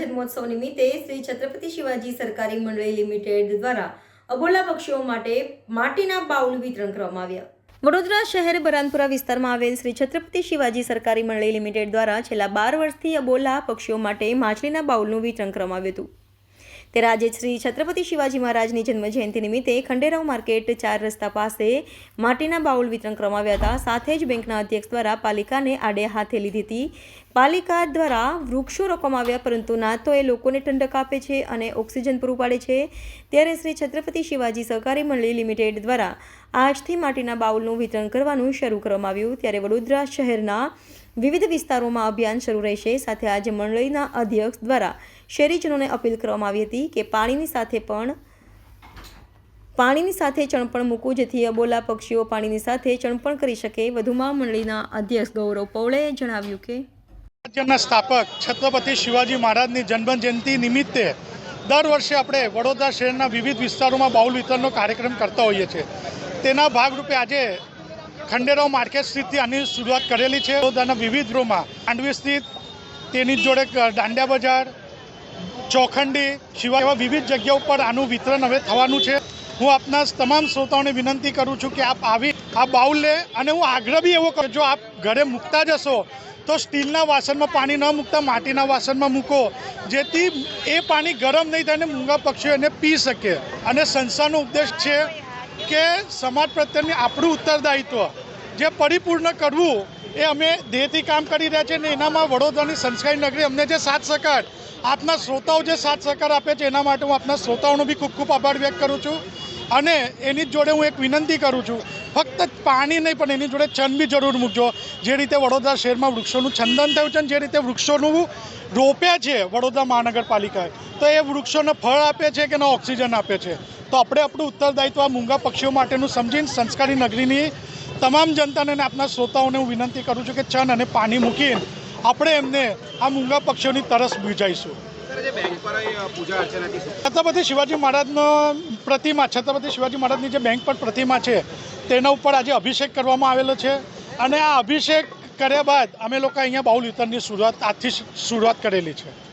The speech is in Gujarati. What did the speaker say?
જન્મોત્સવ નિમિત્તે શ્રી છત્રપતિ શિવાજી સરકારી મંડળી લિમિટેડ દ્વારા અબોલા પક્ષીઓ માટે માટીના બાઉલ વિતરણ કરવામાં આવ્યા. વડોદરા શહેર બરાનપુરા વિસ્તારમાં આવેલ શ્રી છત્રપતિ શિવાજી સરકારી મંડળી લિમિટેડ દ્વારા છેલ્લા બાર વર્ષથી અબોલા પક્ષીઓ માટે માછલીના બાઉલનું વિતરણ કરવામાં આવ્યું હતું. ત્યારે આજે શ્રી છત્રપતિ શિવાજી મહારાજની જન્મ જયંતિ નિમિત્તે ખંડેરાવ માર્કેટ ચાર રસ્તા પાસે માટીના બાઉલ વિતરણ કરવામાં આવ્યા હતા. સાથે જ બેંકના અધ્યક્ષ દ્વારા પાલિકાને આડે હાથે લીધી હતી. પાલિકા દ્વારા વૃક્ષો રોપવામાં આવ્યા, પરંતુ ના તો એ લોકોને ઠંડક આપે છે અને ઓક્સિજન પૂરું પાડે છે. ત્યારે શ્રી છત્રપતિ શિવાજી સહકારી મંડળી લિમિટેડ દ્વારા આજથી માટીના બાઉલનું વિતરણ કરવાનું શરૂ કરવામાં આવ્યું. ત્યારે વડોદરા શહેરના વિવિધ વિસ્તારોમાં અભિયાન શરૂ રહેશે. સાથે આજે મંડળીના અધ્યક્ષ દ્વારા શહેરીજનોને અપીલ કરવામાં આવી હતી કે પાણીની સાથે પણ પાણીની સાથે ચણપણ મૂકવું, જેથી અબોલા પક્ષીઓ પાણીની સાથે ચણપણ કરી શકે. વધુમાં મંડળીના અધ્યક્ષ ગૌરવ પૌળેએ જણાવ્યું કે રાજ્યના સ્થાપક છત્રપતિ શિવાજી મહારાજની જન્મ જયંતિ નિમિત્તે દર વર્ષે આપણે વડોદરા શહેરના વિવિધ વિસ્તારોમાં બાઉલ વિતરણનો કાર્યક્રમ કરતા હોઈએ છીએ. તેના ભાગરૂપે આજે ખંડેરાવ માર્કેટ સ્થિતથી આની શરૂઆત કરેલી છે. વડોદરાના વિવિધ રોમાં માંડવી સ્થિત તેની જોડે દાંડિયા બજાર, ચોખંડી સિવાય એવા વિવિધ જગ્યા ઉપર આનું વિતરણ હવે થવાનું છે. હું આપના તમામ શ્રોતાઓને વિનંતી કરું છું કે આપ આવી, આ બાઉલ લે અને હું આગ્રહ બી એવો કરું જો આપ ઘરે મૂકતા જશો તો સ્ટીલના વાસણમાં પાણી ન મૂકતા, માટીના વાસણમાં મૂકો, જેથી એ પાણી ગરમ નહીં થાય અને મૂંગા પક્ષીઓ એને પી શકે. અને સંસ્થાનો ઉપદેશ છે કે સમાજ પ્રત્યેની આપણું ઉત્તરદાયિત્વ, જે પરિપૂર્ણ કરવું, એ અમે દેહથી કામ કરી રહ્યા છીએ અને એનામાં વડોદરાની સંસ્કારી નગરી અમને જે સાથ સહકાર, આપના શ્રોતાઓ જે સાથ સહકાર આપે છે, એના માટે હું આપના શ્રોતાઓનો બી ખૂબ ખૂબ આભાર વ્યક્ત કરું છું. અને એની જોડે હું એક વિનંતી કરું છું, ફક્ત પાણી નહીં, પણ એની જોડે છંદ બી જરૂર મૂકજો. જે રીતે વડોદરા શહેરમાં વૃક્ષોનું છંદન થયું છે અને જે રીતે વૃક્ષોનું રોપ્યા છે વડોદરા મહાનગરપાલિકાએ, તો એ વૃક્ષોને ફળ આપે છે કે ન ઓક્સિજન આપે છે? તો આપણે આપણું ઉત્તરદાયિત્વ આ મૂંગા પક્ષીઓ માટેનું સમજીને સંસ્કારી નગરીની તમામ જનતાને અને આપના શ્રોતાઓને હું વિનંતી કરું છું કે છન અને પાણી મૂકીને આપણે એમને આ મૂંગા પક્ષીઓની તરસ બુજાઈશું છત્રપતિ શિવાજી મહારાજનો પ્રતિમા, છત્રપતિ શિવાજી મહારાજની જે બેંક પર પ્રતિમા છે, તેના ઉપર આજે અભિષેક કરવામાં આવેલો છે અને આ અભિષેક કર્યા બાદ અમે લોકો અહીંયા બાઉલ વિતરણની શરૂઆત, આજથી શરૂઆત કરેલી છે.